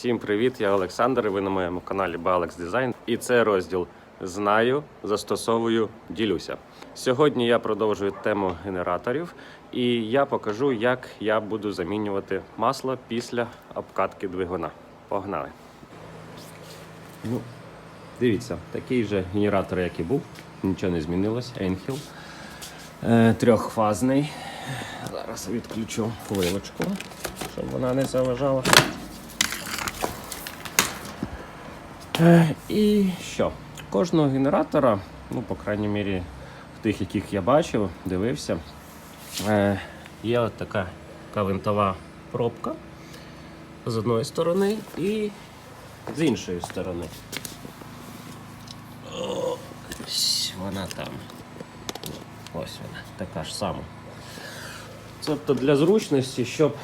Всім привіт, я Олександр. і Ви на моєму каналі Balex Design. І це розділ Знаю, застосовую, ділюся. Сьогодні я продовжую тему генераторів, і я покажу, як я буду замінювати масло після обкатки двигуна. Погнали! Ну, дивіться, такий же генератор, як і був, нічого не змінилось. Енхіл. Е, трьохфазний. Зараз відключу вилочку, щоб вона не заважала. Е, І що? Кожного генератора, ну, по крайній мірі, в тих, яких я бачив, дивився, е, є от така, винтова пробка з одної сторони і з іншої сторони. Ось вона там. Ось вона, така ж сама. Тобто для зручності, щоб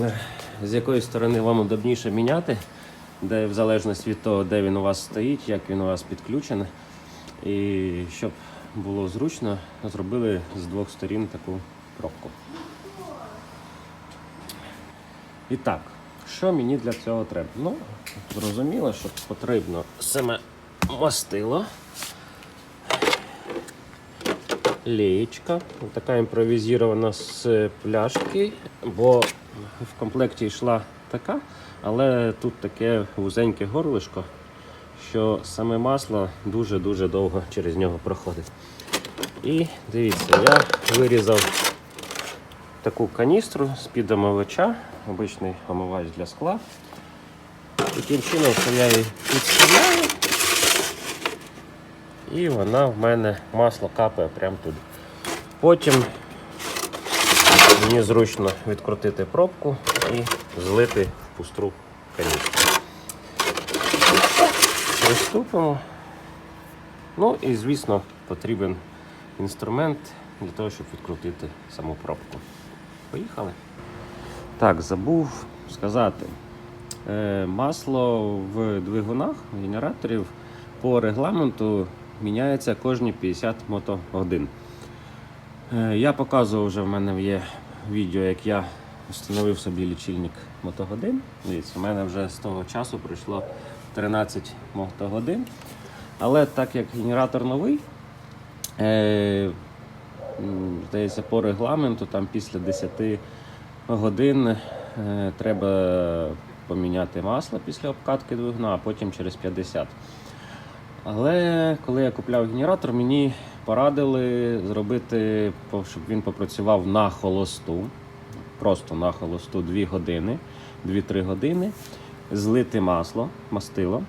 е, з якої сторони вам удобніше міняти, де в залежності від того, де він у вас стоїть, як він у вас підключений. І щоб було зручно, зробили з двох сторін таку пробку. І так, що мені для цього треба? Ну, зрозуміло, що потрібно саме мастило, леєчка, така імпровізована з пляшки, бо в комплекті йшла така, але тут таке вузеньке горлишко, що саме масло дуже-дуже довго через нього проходить. І дивіться, я вирізав таку каністру з-під омивача, обичний омивач для скла. Таким чином, що я її підставляю, і вона в мене масло капає прямо туди. Потім мені зручно відкрутити пробку і злити в пустру каністру. Приступимо. Ну і, звісно, потрібен інструмент для того, щоб відкрутити саму пробку. Поїхали. Так, забув сказати. Е, Масло в двигунах генераторів по регламенту міняється кожні 50 мотогодин. Е, Я показував вже в мене є відео, як я встановив собі лічильник мотогодин. Дивіться, у мене вже з того часу пройшло 13 мотогодин. Але так як генератор новий, е, здається, по регламенту там після 10 годин е, треба поміняти масло після обкатки двигуна, а потім через 50. Але коли я купляв генератор, мені порадили зробити, щоб він попрацював на холосту, просто на холосту 2 години, 2-3 години, злити масло, мастило.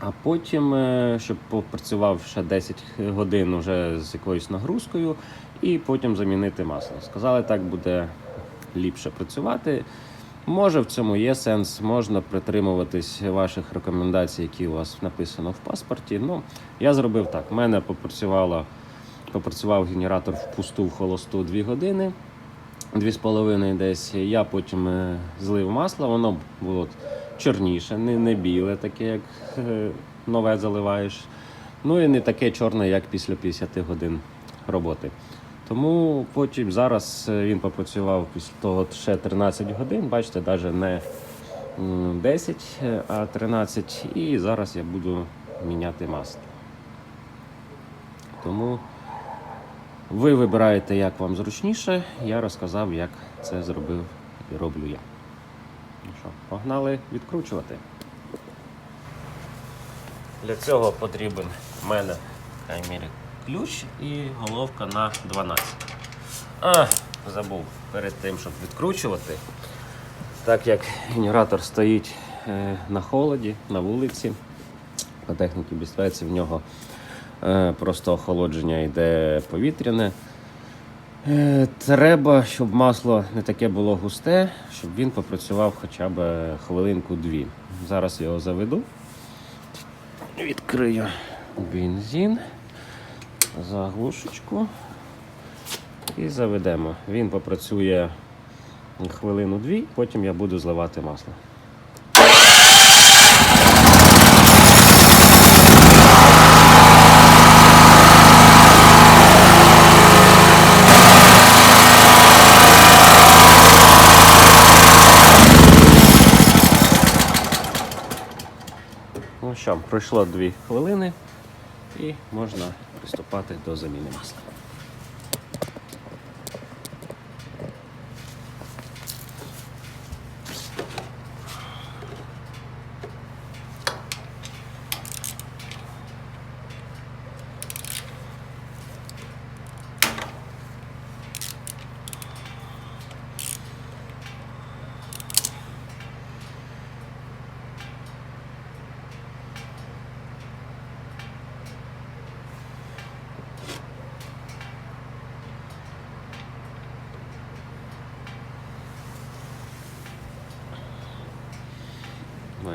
А потім, е, щоб попрацював ще 10 годин уже з якоюсь нагрузкою, і потім замінити масло. Сказали, так буде ліпше працювати. Може, в цьому є сенс, можна притримуватись ваших рекомендацій, які у вас написано в паспорті. Ну, я зробив так. У мене попрацювало, попрацював генератор в пусту в холосту 2 години, 2,5 десь. Я потім е, злив масло, воно було чорніше, не, не біле, таке, як е, нове заливаєш. Ну і не таке чорне, як після 50 годин роботи. Тому потім зараз е, він попрацював після того ще 13 годин, бачите, навіть не 10, е, а 13. І зараз я буду міняти масло. Тому ви вибираєте, як вам зручніше. Я розказав, як це зробив і роблю я. Ну що, погнали відкручувати. Для цього потрібен в мене, в ключ і головка на 12. А, забув перед тим, щоб відкручувати. Так як генератор стоїть е, на холоді, на вулиці, по техніці безпеці в нього е, просто охолодження йде повітряне. Е, Треба, щоб масло не таке було густе, щоб він попрацював хоча б хвилинку-дві. Зараз його заведу. Відкрию бензин, заглушечку і заведемо. Він попрацює хвилину-дві, потім я буду зливати масло. Ну що, пройшло 2 хвилини і можна приступати до заміни масла.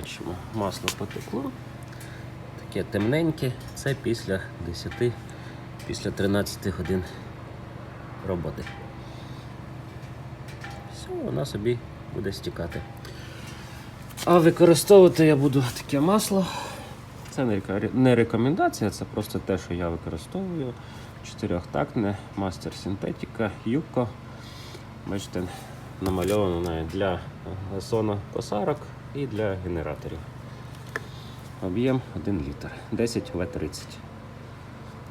Бачимо, масло потекло. Таке темненьке. Це після 10, після 13 годин роботи. Все, вона собі буде стікати. А використовувати я буду таке масло. Це не рекомендація, це просто те, що я використовую. Чотирьохтактне, мастер синтетика, юко. Бачите, намальовано навіть для косарок і для генераторів. Об'єм 1 літр, 10 В30.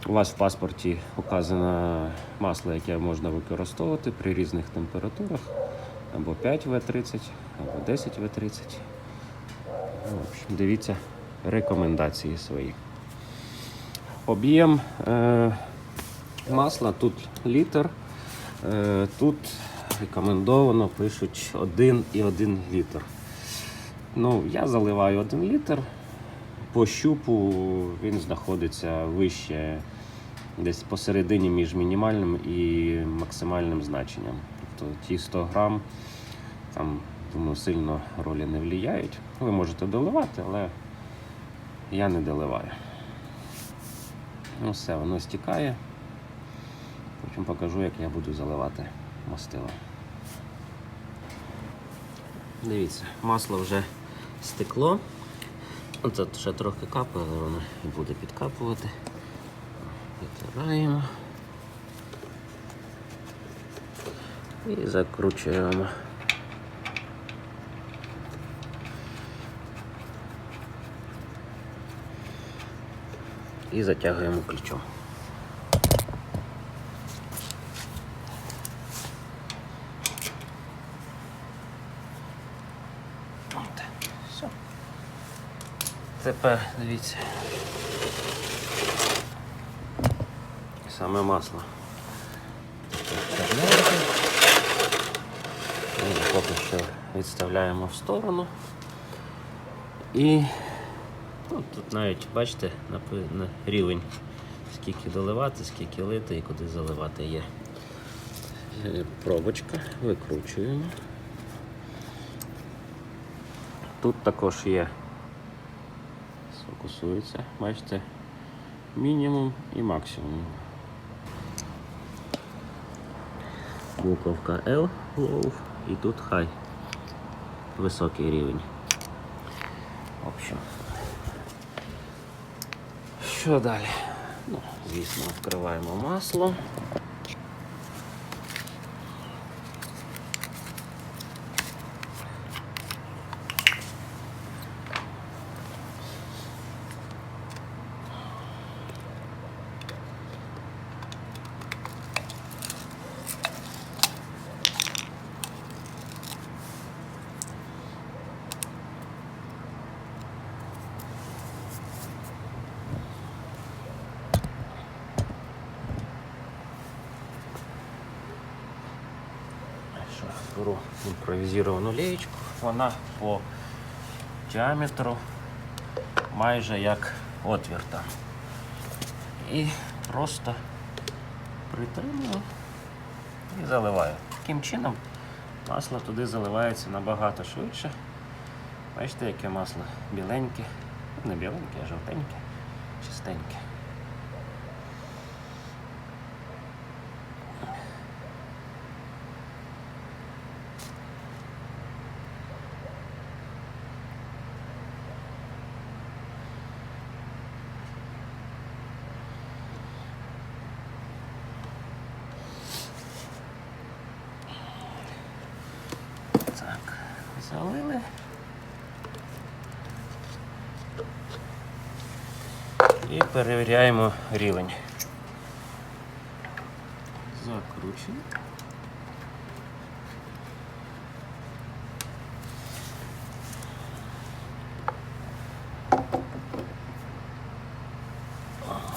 У вас в паспорті указано масло, яке можна використовувати при різних температурах. Або 5 В30, або 10 В30. Ну, дивіться рекомендації свої. Об'єм е, масла тут літр. Е, тут рекомендовано пишуть 1,1 літр. Ну, я заливаю 1 літр. По щупу він знаходиться вище, десь посередині між мінімальним і максимальним значенням. Тобто ті 100 грам там, думаю, сильно ролі не влияють. Ви можете доливати, але я не доливаю. Ну все, воно стікає. Потім покажу, як я буду заливати мастило. Дивіться, масло вже стекло. Тут ще трохи капає, але воно і буде підкапувати. Витираємо. І закручуємо. І затягуємо ключом. Тепер дивіться. Саме масло. Поки що відставляємо в сторону. І ну, тут навіть бачите на рівень, скільки доливати, скільки лити і куди заливати є. Е, Пробочка, викручуємо. Тут також є, сфокусується, бачите, мінімум і максимум. Буковка L low і тут high, високий рівень. В общем. Що далі? Ну, звісно, відкриваємо масло. Що, беру імпровізовану леєчку. Вона по діаметру майже як отвір там. І просто притримую і заливаю. Таким чином масло туди заливається набагато швидше. Бачите, яке масло біленьке, Ну, не біленьке, а жовтеньке, чистеньке. Так, залили. І перевіряємо рівень. Закручуємо.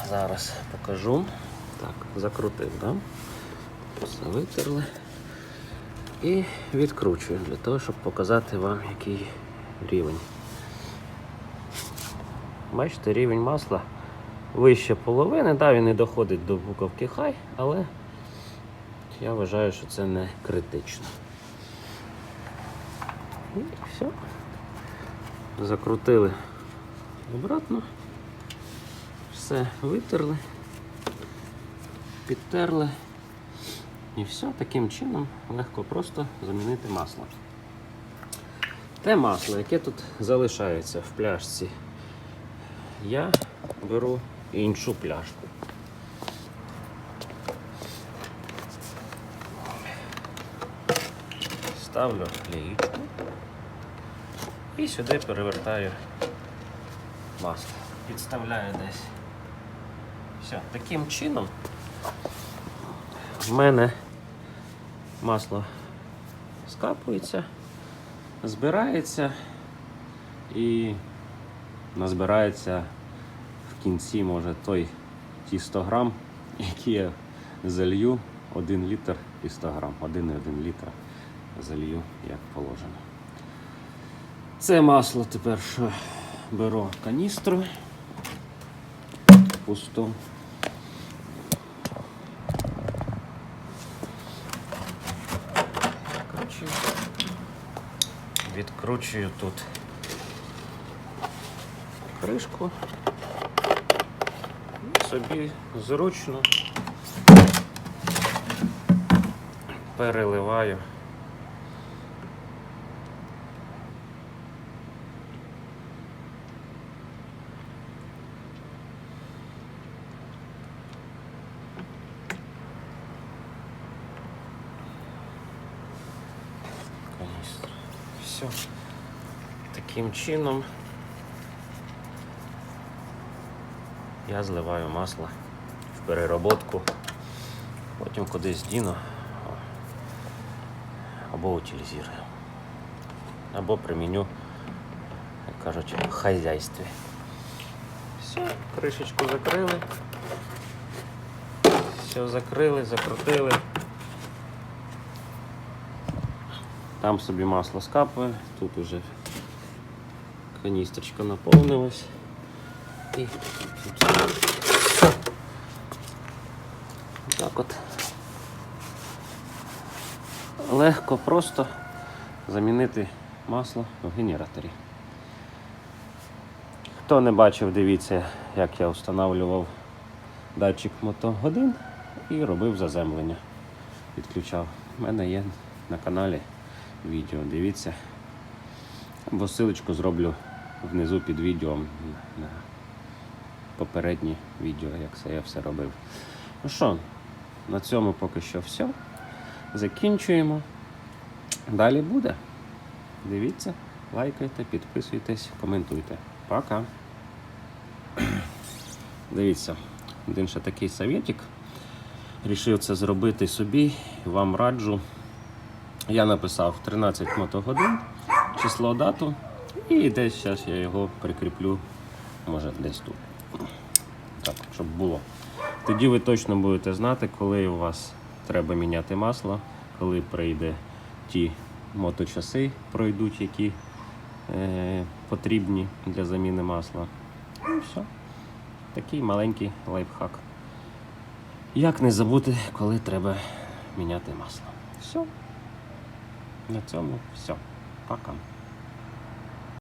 Зараз покажу. Так, закрутив, да? Все витерли. І відкручую для того, щоб показати вам, який рівень. Бачите, рівень масла вище половини, да, він не доходить до буковки хай, але я вважаю, що це не критично. І все. Закрутили обратно. Все витерли, підтерли. І все, таким чином легко просто замінити масло. Те масло, яке тут залишається в пляшці, я беру іншу пляшку. Ставлю клеїчку і сюди перевертаю масло. Підставляю десь. Все, таким чином в мене масло скапується, збирається і назбирається в кінці, може, той ті 100 грам, які я залью 1 літр і 100 грам, 1,1 літр залью, як положено. Це масло тепер що беру каністру пусту. Відкручую. Відкручую тут кришку. Собі зручно переливаю. Все. Таким чином я зливаю масло в перероботку, потім кудись діну або утилізую, або приміню, як кажуть, в хазяйстві. Все, кришечку закрили. Все закрили, закрутили. Там собі масло скапує, тут уже каністрочка наповнилась. І тут так от легко, просто замінити масло в генераторі. Хто не бачив, дивіться, як я встановлював датчик мотогодин і робив заземлення. Підключав. У мене є на каналі відео. Дивіться. Або ссылочку зроблю внизу під відео на попереднє відео, як це я все робив. Ну що, на цьому поки що все. Закінчуємо. Далі буде. Дивіться, лайкайте, підписуйтесь, коментуйте. Пока. Дивіться, один ще такий советик. Рішив це зробити собі. Вам раджу. Я написав 13 мотогодин, число дату, і десь зараз я його прикріплю, може десь тут. Так, щоб було. Тоді ви точно будете знати, коли у вас треба міняти масло, коли прийде ті моточаси, пройдуть, які е, потрібні для заміни масла. І все. Такий маленький лайфхак. Як не забути, коли треба міняти масло. Все. На цьому все. Пока.